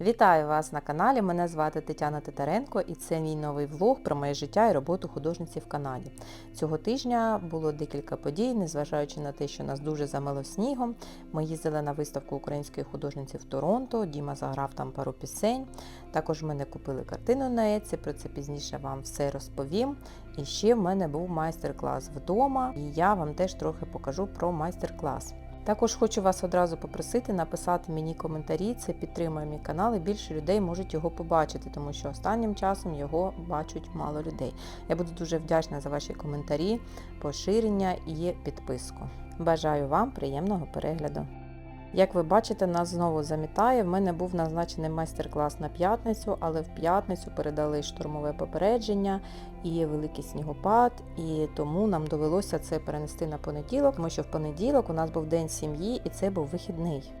Вітаю вас на каналі. Мене звати Тетяна Титаренко і це мій новий влог про моє життя і роботу художниці в Канаді. Цього тижня було декілька подій, незважаючи на те, що нас дуже замило снігом. Ми їздили на виставку української художниці в Торонто. Діма заграв там пару пісень. Також в мене купили картину на Еці, про це пізніше вам все розповім. І ще в мене був майстер-клас вдома, і я вам теж трохи покажу про майстер-клас. Також хочу вас одразу попросити написати мені коментарі, це підтримує мій канал і більше людей можуть його побачити, тому що останнім часом його бачать мало людей. Я буду дуже вдячна за ваші коментарі, поширення і підписку. Бажаю вам приємного перегляду! Як ви бачите, нас знову замітає. В мене був назначений майстер-клас на п'ятницю, але в п'ятницю передали штурмове попередження і великий снігопад, і тому нам довелося це перенести на понеділок, тому що в понеділок у нас був день сім'ї і це був вихідний.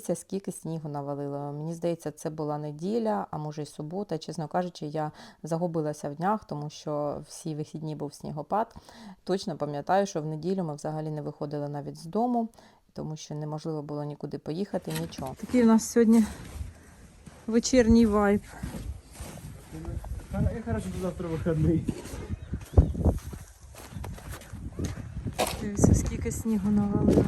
Подивіться, скільки снігу навалило. Мені здається, це була неділя, а може й субота. Чесно кажучи, я загубилася в днях, тому що всі вихідні був снігопад. Точно пам'ятаю, що в неділю ми взагалі не виходили навіть з дому, тому що неможливо було нікуди поїхати, нічого. Такий у нас сьогодні вечірній вайб. Я хорошо, что завтра выходные. Дивіться, скільки снігу навалило.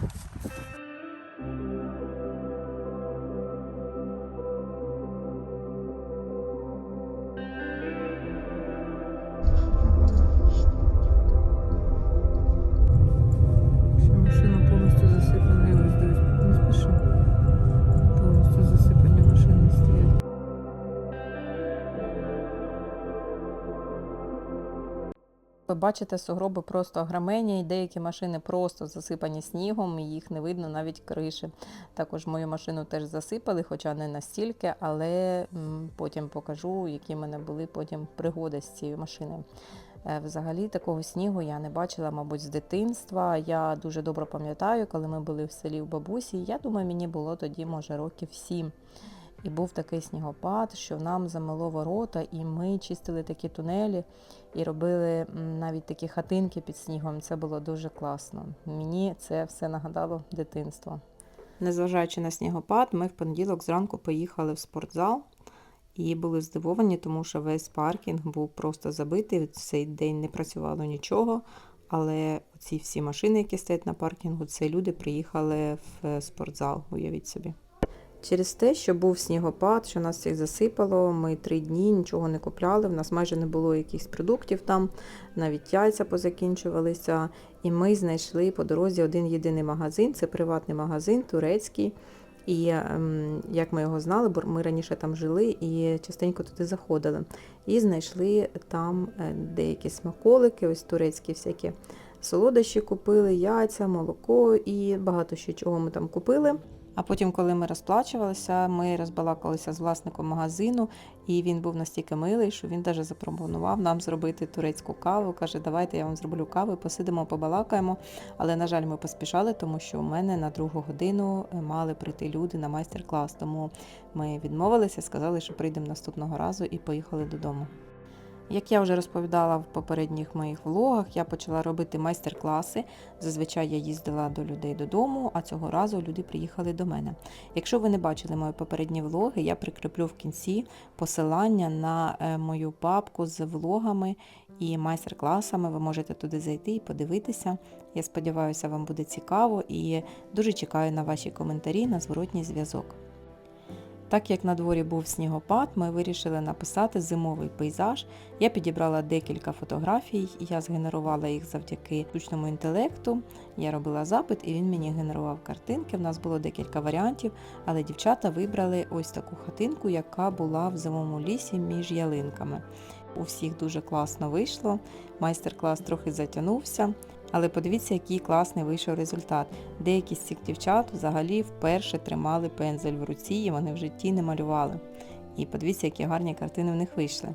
Ви бачите, сугроби просто огромені, і деякі машини просто засипані снігом, і їх не видно навіть криші. Також мою машину теж засипали, хоча не настільки, але потім покажу, які в мене були потім пригоди з цією машиною. Е, Взагалі такого снігу я не бачила, мабуть, з дитинства. Я дуже добре пам'ятаю, коли ми були в селі в бабусі. Я думаю, мені було тоді, може, років сім. І був такий снігопад, що нам замело ворота, і ми чистили такі тунелі і робили навіть такі хатинки під снігом. Це було дуже класно. Мені це все нагадало дитинство. Незважаючи на снігопад, ми в понеділок зранку поїхали в спортзал і були здивовані, тому що весь паркінг був просто забитий. Цей день не працювало нічого. Але ці всі машини, які стоять на паркінгу, це люди приїхали в спортзал, уявіть собі. Через те, що був снігопад, що нас всіх засипало, ми три дні нічого не купляли. В нас майже не було якихось продуктів там, навіть яйця позакінчувалися. І ми знайшли по дорозі один єдиний магазин. Це приватний магазин, турецький. І ем, як ми його знали, бо ми раніше там жили і частенько туди заходили. І знайшли там е, деякі смаколики, ось турецькі всякі солодощі купили, яйця, молоко і багато ще чого ми там купили. А потім, коли ми розплачувалися, ми розбалакалися з власником магазину, і він був настільки милий, що він навіть запропонував нам зробити турецьку каву. Каже, давайте я вам зроблю каву, посидимо, побалакаємо. Але, на жаль, ми поспішали, тому що у мене на другу годину е, мали прийти люди на майстер-клас. Тому ми відмовилися, сказали, що прийдемо наступного разу і поїхали додому. Як я вже розповідала в попередніх моїх влогах, я почала робити майстер-класи. Зазвичай я їздила до людей додому, а цього разу люди приїхали до мене. Якщо ви не бачили мої попередні влоги, я прикріплю в кінці посилання на е, мою папку з влогами і майстер-класами. Ви можете туди зайти і подивитися. Я сподіваюся, вам буде цікаво і дуже чекаю на ваші коментарі на зворотній зв'язок. Так як на дворі був снігопад, ми вирішили написати зимовий пейзаж. Я підібрала декілька фотографій, я згенерувала їх завдяки штучному інтелекту. Я робила запит і він мені генерував картинки. В нас було декілька варіантів, але дівчата вибрали ось таку хатинку, яка була в зимовому лісі між ялинками. У всіх дуже класно вийшло. Майстер-клас трохи затягнувся. Але подивіться, який класний вийшов результат. Деякі з цих дівчат взагалі вперше тримали пензель в руці і вони в житті не малювали. І подивіться, які гарні картини в них вийшли.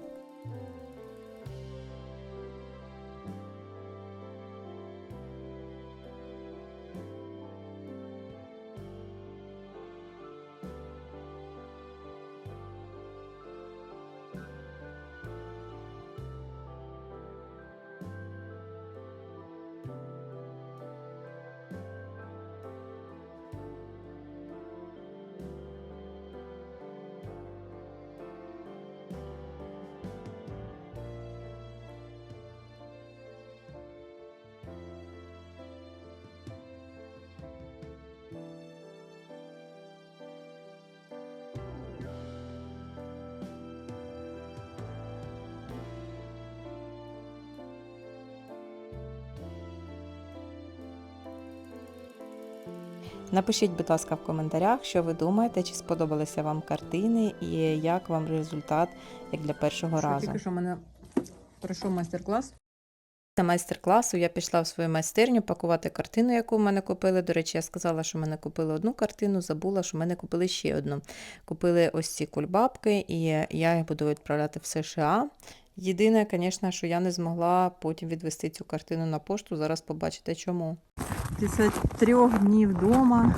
Напишіть, будь ласка, в коментарях, що ви думаєте, чи сподобалися вам картини і як вам результат як для першого разу. Тільки що в мене пройшов майстер-клас. Після майстер-класу я пішла в свою майстерню пакувати картину, яку в мене купили. До речі, я сказала, що в мене купили одну картину, забула, що в мене купили ще одну. Купили ось ці кульбабки, і я їх буду відправляти в США. Єдине, звісно, що я не змогла потім відвести цю картину на пошту. Зараз побачите чому. Після трьох днів вдома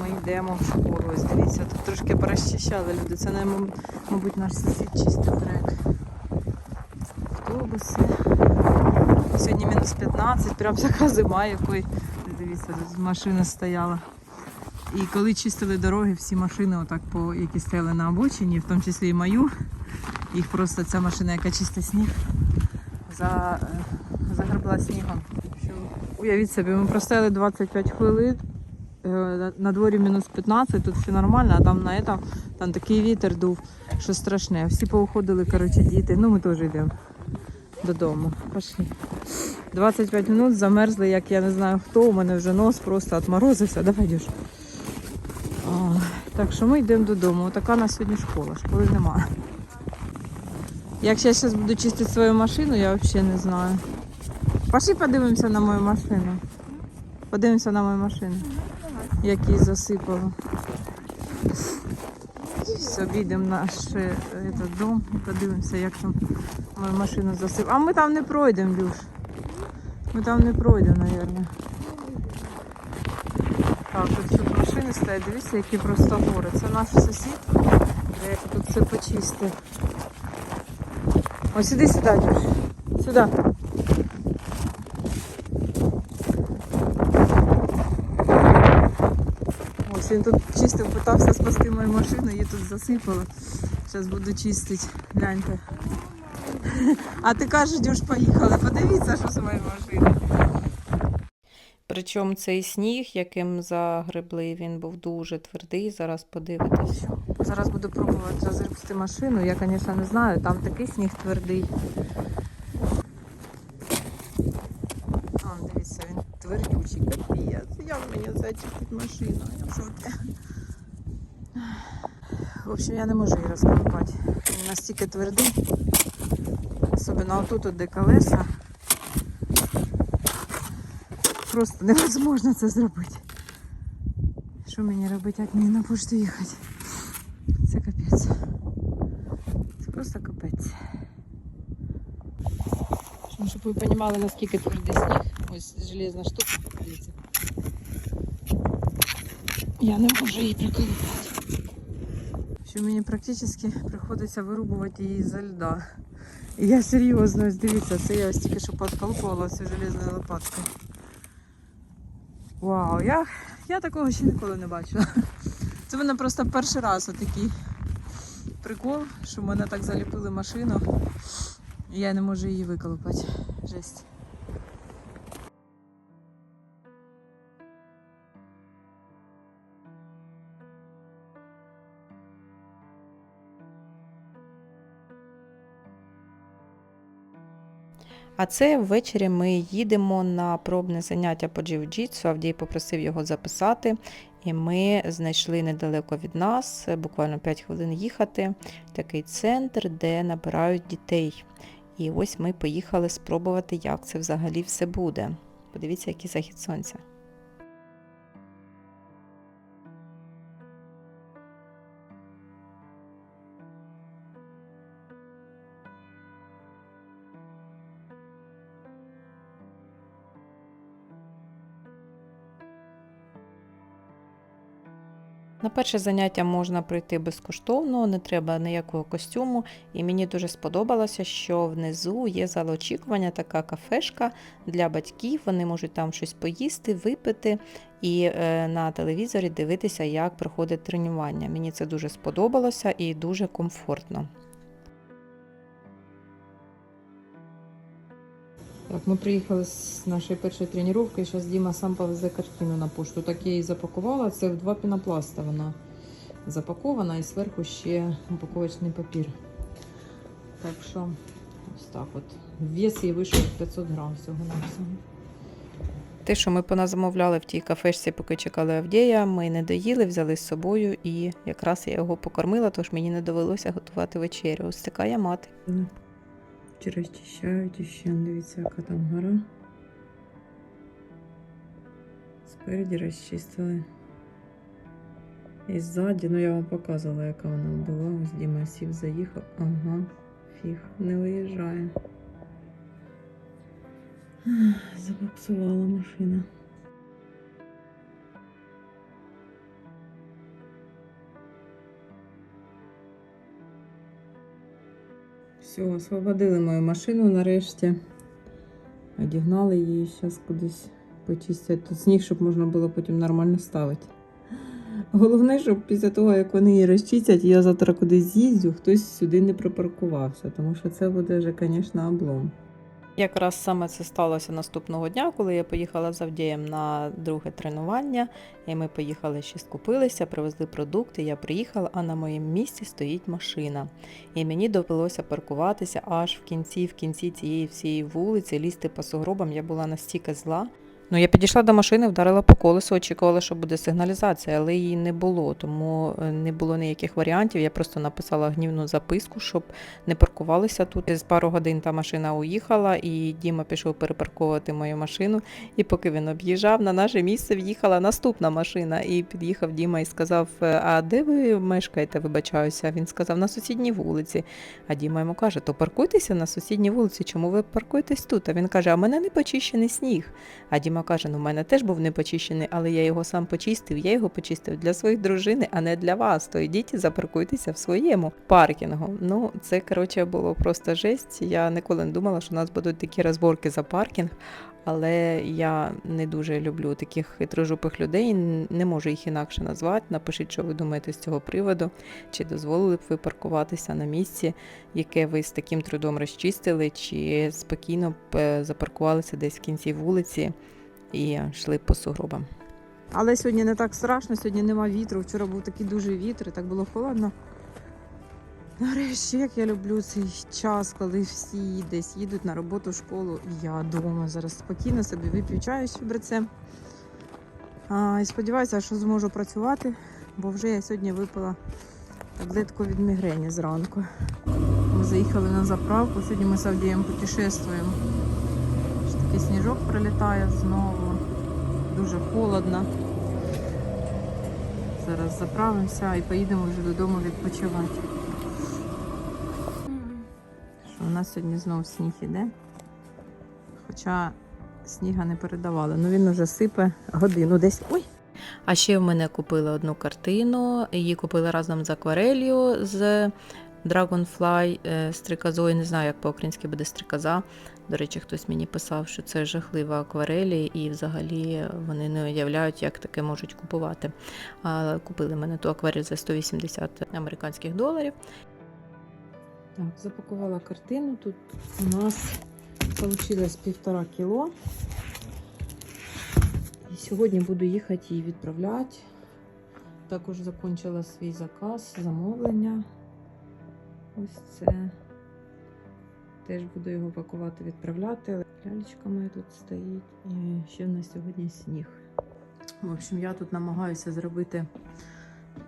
ми йдемо в школу. Ось дивіться, тут трошки порозчищали люди. Це, не, мабуть, наш сусід чистив трек. Автобуси. Сьогодні мінус 15, прям така зима, якої, дивіться, тут машина стояла. І коли чистили дороги, всі машини, отак, по, які стояли на обочині, в тому числі і мою, їх просто ця машина, яка чистить сніг, за, е, загребла снігом. Уявіть собі, ми простояли 25 хвилин, е, на- дворі мінус 15, тут все нормально, а там на этом, там такий вітер дув, що страшне. Всі поуходили, коротше, діти. Ну, ми теж йдемо додому. Пошли. 25 минут замерзли, як я не знаю хто, у мене вже нос просто отморозився. Давай. О, Так що ми йдемо додому. Така на сьогодні школа, школи немає. Як я зараз буду чистити свою машину, я взагалі не знаю. Пошли подивимося на мою машину. Подивимося на мою машину. Як її засипало. Зараз обійдемо наш е, этот дом і подивимося, як там мою машину засипало. А ми там не пройдемо, Люш. Ми там не пройдемо, мабуть. Так, тут ще машини стоять, дивіться, які просто гори. Це наш сусід, тут все почистив. Ось сюди Дюш. Сюди. Ось він тут чистив, питався спасти мою машину, її тут засипало. Зараз буду чистити. Гляньте. А ти кажеш, Дюш, поїхали. Подивіться, що з моєю машиною. Причому цей сніг, яким загребли, він був дуже твердий. Зараз подивитесь. Зараз буду пробувати розгребсти машину. Я, звісно, не знаю, там такий сніг твердий. А, дивіться, він твердючий, капець. Як мені зачистить машину? Я в шокі. В общем, я не можу її розколупати. Він настільки твердий. Особливо отут, от, де колеса. Просто невозможно це зробити. Що мені робити, як мені на пошту їхати? Це капець. Це просто капець. Щоб, щоб ви розуміли, наскільки твердий сніг. Ось железна штука, дивіться. Я не можу її приколупати. Що мені практично приходиться вирубувати її зі льда. І я серйозно, ось дивіться, це я ось тільки що подколупувала цю железною лопаткою. Вау, я, я такого ще ніколи не бачила. Це мене просто перший раз отакий прикол, що мене так заліпили машину. Я не можу її виколупати. Жесть. А це ввечері ми їдемо на пробне заняття по джиу-джитсу. Авдій попросив його записати, і ми знайшли недалеко від нас, буквально 5 хвилин їхати, такий центр, де набирають дітей. І ось ми поїхали спробувати, як це взагалі все буде. Подивіться, який захід сонця. Перше заняття можна прийти безкоштовно, не треба ніякого костюму. І мені дуже сподобалося, що внизу є зал очікування, така кафешка для батьків. Вони можуть там щось поїсти, випити і е, на телевізорі дивитися, як проходить тренування. Мені це дуже сподобалося і дуже комфортно. Так, ми приїхали з нашої першої тренування. Зараз Діма сам повезе картину на пошту. Так я її запакувала. Це в два пінопласта вона запакована і зверху ще упаковочний папір. Так що ось так от. Вес її вийшов 500 грам всього на всього. Те, що ми поназамовляли в тій кафешці, поки чекали Авдія, ми не доїли, взяли з собою, і якраз я його покормила, тож мені не довелося готувати вечерю. Ось така я мати. Вчора розчищають ще дивіться, яка там гора. Спереді розчистили. І ззаді, ну я вам показувала, яка вона була. Ось Діма сів, заїхав. Ага, фіг, не виїжджає. Забуксувала машина. Все, освободили мою машину нарешті. Одігнали її, зараз кудись почистять тут сніг, щоб можна було потім нормально ставити. Головне, щоб після того, як вони її розчистять, я завтра кудись з'їздю, хтось сюди не припаркувався, тому що це буде вже, звісно, облом. Якраз саме це сталося наступного дня, коли я поїхала з Авдієм на друге тренування. І ми поїхали ще скупилися, привезли продукти. Я приїхала, а на моєму місці стоїть машина. І мені довелося паркуватися аж в кінці, в кінці цієї всієї вулиці, лізти по сугробам. Я була настільки зла. Ну, я підійшла до машини, вдарила по колесу, очікувала, що буде сигналізація, але її не було, тому е, не було ніяких варіантів. Я просто написала гнівну записку, щоб не паркувалися тут. З пару годин та машина уїхала, і Діма пішов перепарковувати мою машину. І поки він об'їжджав, на наше місце в'їхала наступна машина. І під'їхав Діма і сказав: «Е, А де ви мешкаєте? Вибачаюся. Він сказав на сусідній вулиці. А Діма йому каже: То паркуйтеся на сусідній вулиці. Чому ви паркуєтесь тут? А він каже: А мене не почищений сніг. А Діма каже: Ну, в мене теж був не почищений, але я його сам почистив. Я його почистив для своїх дружини, а не для вас. То йдіть і запаркуйтеся в своєму паркінгу. Ну, це коротше було просто жесть. Я ніколи не думала, що у нас будуть такі розборки за паркінг. Але я не дуже люблю таких хитрожопих людей, не можу їх інакше назвати. Напишіть, що ви думаєте з цього приводу, чи дозволили б ви паркуватися на місці, яке ви з таким трудом розчистили, чи спокійно б е, запаркувалися десь в кінці вулиці і йшли по сугробам. Але сьогодні не так страшно, сьогодні нема вітру. Вчора був такий дуже вітер, і так було холодно. Нарешті, як я люблю цей час, коли всі десь їдуть на роботу школу, я вдома зараз спокійно собі вип'ю чаю з чебрецем. І сподіваюся, що зможу працювати, бо вже я сьогодні випила таблетку від мігрені зранку. Ми заїхали на заправку, сьогодні ми з Авдієм путешествуємо. Такий сніжок прилітає знову. Дуже холодно. Зараз заправимося і поїдемо вже додому відпочивати. Що у нас сьогодні знову сніг іде. Хоча сніга не передавали. Ну він уже сипе годину десь. Ой! А ще в мене купили одну картину. Її купили разом з акварелью з Dragonfly е, стрикозою. Не знаю, як по-українськи буде стрикоза. До речі, хтось мені писав, що це жахлива акварелі, і взагалі вони не уявляють, як таке можуть купувати. А купили мене ту акварель за 180 американських доларів. Так, запакувала картину. Тут у нас вийшло півтора кіло. І сьогодні буду їхати її відправляти. Також закінчила свій заказ, замовлення. Ось це. Теж буду його пакувати, відправляти. Лялечка моя тут стоїть. І ще на сьогодні сніг. В общем, я тут намагаюся зробити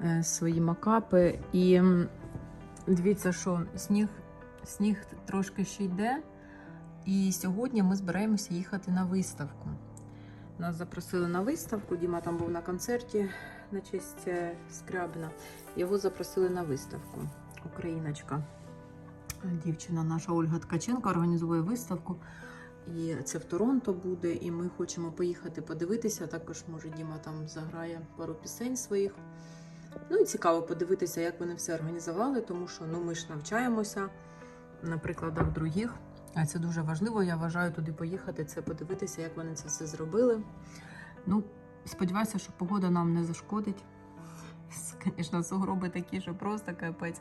е, свої макапи. І дивіться, що сніг, сніг трошки ще йде. І сьогодні ми збираємося їхати на виставку. Нас запросили на виставку. Діма там був на концерті на честь е, Скрябина. Його запросили на виставку. Україночка. Дівчина наша Ольга Ткаченко організує виставку. І це в Торонто буде. І ми хочемо поїхати подивитися. Також, може, Діма там заграє пару пісень своїх. Ну і цікаво подивитися, як вони все організували, тому що ну, ми ж навчаємося на прикладах других. А це дуже важливо. Я вважаю туди поїхати, це подивитися, як вони це все зробили. Ну, сподіваюся, що погода нам не зашкодить. Звісно, сугроби такі, що просто капець.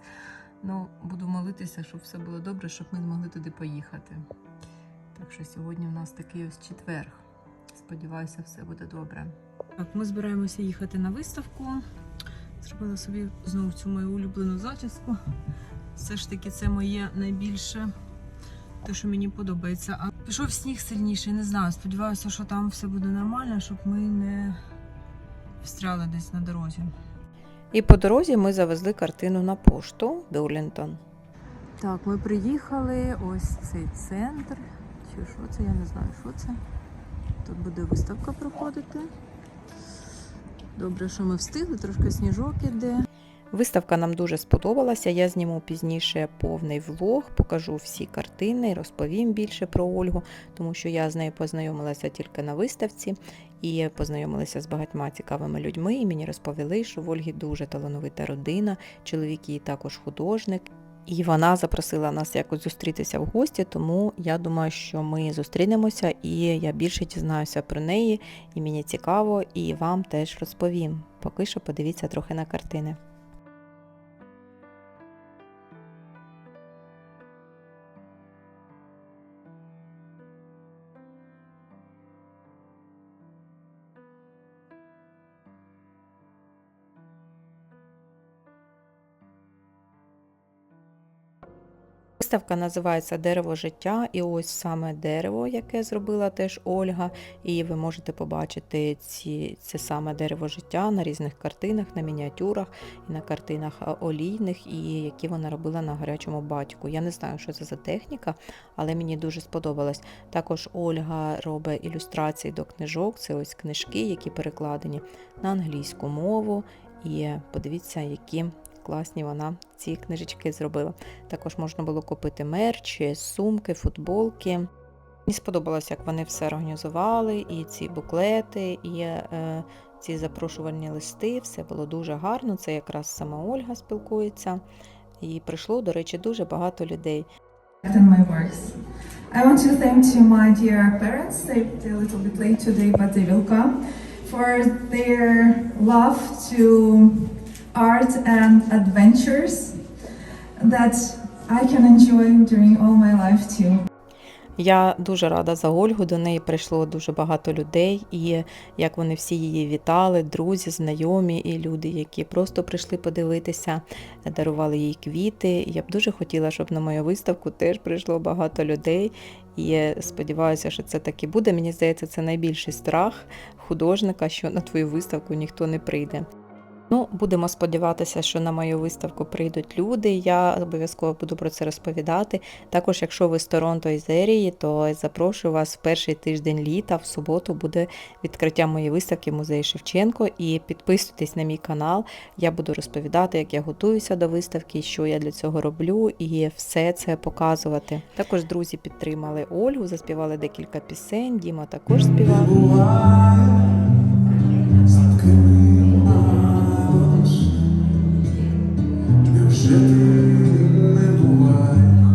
Ну, буду молитися, щоб все було добре, щоб ми змогли туди поїхати. Так що сьогодні у нас такий ось четверг. Сподіваюся, все буде добре. Так, ми збираємося їхати на виставку. Зробила собі знову цю мою улюблену зачіску. Все ж таки, це моє найбільше те, що мені подобається. А пішов сніг сильніший, не знаю. Сподіваюся, що там все буде нормально, щоб ми не встряли десь на дорозі. І по дорозі ми завезли картину на пошту Дулінтон. Так, ми приїхали. Ось цей центр. Чи що це? Я не знаю, що це. Тут буде виставка проходити. Добре, що ми встигли, трошки сніжок іде. Виставка нам дуже сподобалася. Я зніму пізніше повний влог, покажу всі картини, розповім більше про Ольгу, тому що я з нею познайомилася тільки на виставці і познайомилася з багатьма цікавими людьми. І мені розповіли, що в Ольги дуже талановита родина, чоловік її також художник. І вона запросила нас якось зустрітися в гості, тому я думаю, що ми зустрінемося і я більше дізнаюся про неї, і мені цікаво, і вам теж розповім. Поки що подивіться трохи на картини. Виставка називається Дерево життя, і ось саме дерево, яке зробила теж Ольга. І ви можете побачити ці, це саме дерево життя на різних картинах, на мініатюрах і на картинах олійних, і які вона робила на гарячому батьку. Я не знаю, що це за техніка, але мені дуже сподобалось. Також Ольга робить ілюстрації до книжок. Це ось книжки, які перекладені на англійську мову. І подивіться, які класні вона ці книжечки зробила. Також можна було купити мерч, сумки, футболки. Мені сподобалось, як вони все організували, і ці буклети, і е, ці запрошувальні листи. Все було дуже гарно. Це якраз сама Ольга спілкується. І прийшло, до речі, дуже багато людей. I want to thank to my dear parents. They're a little bit late today, but they will come for their love to art and adventures that I can enjoy during all my life too. Я дуже рада за Ольгу. До неї прийшло дуже багато людей, і як вони всі її вітали, друзі, знайомі і люди, які просто прийшли подивитися, дарували їй квіти. Я б дуже хотіла, щоб на мою виставку теж прийшло багато людей. І сподіваюся, що це так і буде. Мені здається, це найбільший страх художника, що на твою виставку ніхто не прийде. Ну, будемо сподіватися, що на мою виставку прийдуть люди. Я обов'язково буду про це розповідати. Також, якщо ви з Торонто і Зерії, то запрошую вас в перший тиждень літа. В суботу буде відкриття моєї виставки в музеї Шевченко. І підписуйтесь на мій канал. Я буду розповідати, як я готуюся до виставки, що я для цього роблю, і все це показувати. Також друзі підтримали Ольгу, заспівали декілька пісень. Діма також співав. Невже ти не буває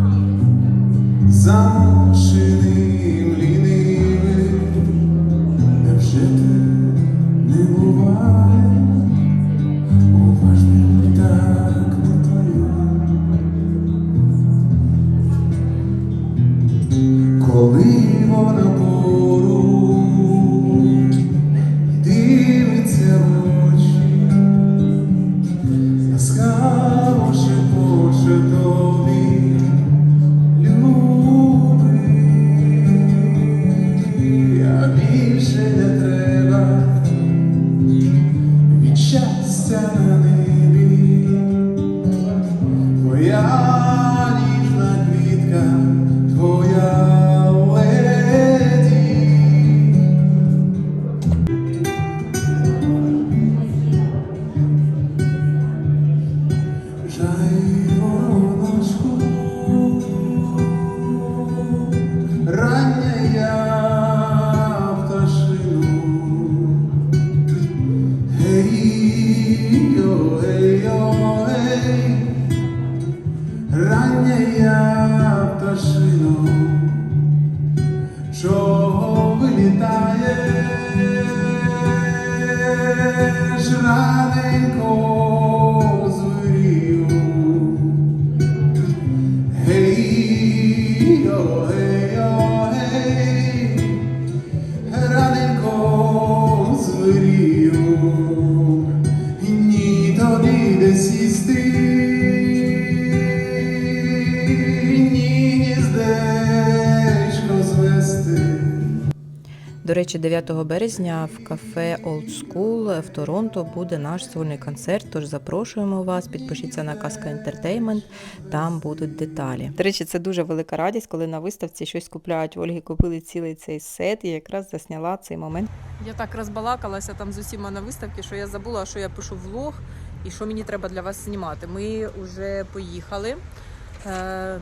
29 березня в кафе Old School в Торонто буде наш сольний концерт. Тож запрошуємо вас, підпишіться на Казка Entertainment, там будуть деталі. До речі, це дуже велика радість, коли на виставці щось купляють. Ольги купили цілий цей сет і якраз засняла цей момент. Я так розбалакалася там з усіма на виставці, що я забула, що я пишу влог і що мені треба для вас знімати. Ми вже поїхали. Е,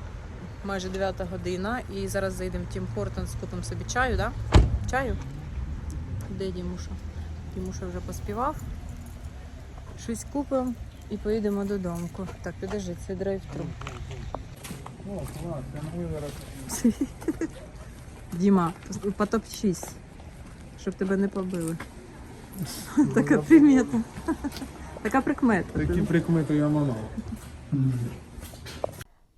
майже 9 година, і зараз зайдемо. в Тім Хортон, скупимо собі чаю, да? Чаю? Де Дімуша? Дімуша вже поспівав. Щось купимо і поїдемо додому. Так, підожди, це драйв-тру. Діма, потопчись, щоб тебе не побили. Така примета. Така прикмета. Такі прикмети я мала.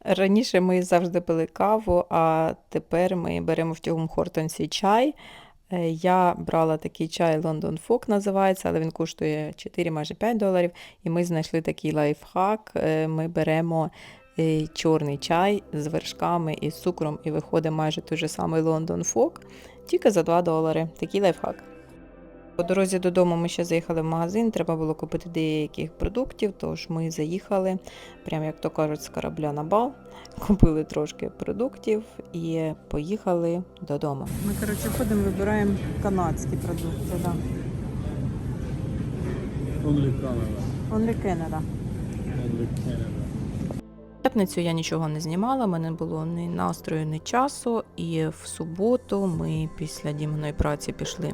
Раніше ми завжди пили каву, а тепер ми беремо в Тьогум Хортонсі чай. Е, Я брала такий чай London Fog називається, але він коштує 4, майже 5 доларів. І ми знайшли такий лайфхак. Е, Ми беремо е, чорний чай з вершками і цукром, і виходить майже той же самий London Fog, тільки за 2 долари. Такий лайфхак. По дорозі додому ми ще заїхали в магазин, треба було купити деяких продуктів, тож ми заїхали, прям як то кажуть, з корабля на бал, купили трошки продуктів і поїхали додому. Ми, коротше, ходимо, вибираємо канадські продукти. Да. Only Canada. Only Canada. Only Canada. В п'ятницю я нічого не знімала, в мене було ні настрою, ні часу. І в суботу ми після дімної праці пішли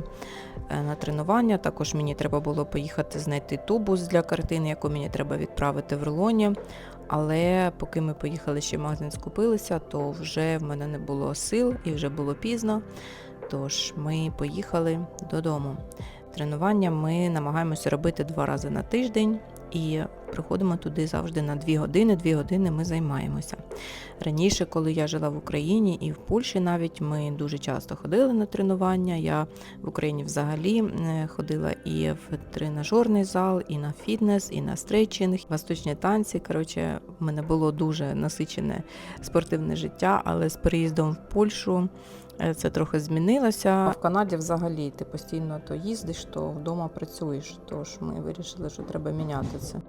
е, на тренування. Також мені треба було поїхати знайти тубус для картини, яку мені треба відправити в рулоні. Але поки ми поїхали ще в магазин скупилися, то вже в мене не було сил і вже було пізно. Тож ми поїхали додому. Тренування ми намагаємося робити два рази на тиждень і приходимо туди завжди на дві години. Дві години ми займаємося. Раніше, коли я жила в Україні і в Польщі, навіть ми дуже часто ходили на тренування. Я в Україні взагалі е, ходила і в тренажерний зал, і на фітнес, і на стрейчинг, восточні танці. Коротше, в мене було дуже насичене спортивне життя, але з переїздом в Польщу. Е, Це трохи змінилося. А в Канаді взагалі ти постійно то їздиш, то вдома працюєш. Тож ми вирішили, що треба міняти це.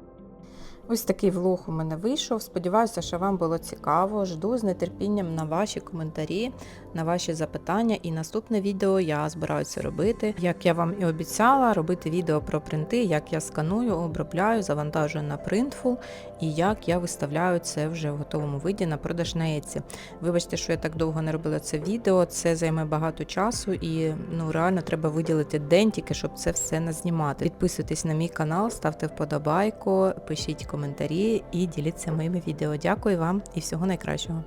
Ось такий влог у мене вийшов. Сподіваюся, що вам було цікаво. Жду з нетерпінням на ваші коментарі, на ваші запитання. І наступне відео я збираюся робити. Як я вам і обіцяла, робити відео про принти, як я сканую, обробляю, завантажую на Printful і як я виставляю це вже в готовому виді на продаж на Etsy. Вибачте, що я так довго не робила це відео. Це займе багато часу і ну реально треба виділити день тільки, щоб це все назнімати. Підписуйтесь на мій канал, ставте вподобайку, пишіть коментарі і діліться моїми відео. Дякую вам і всього найкращого.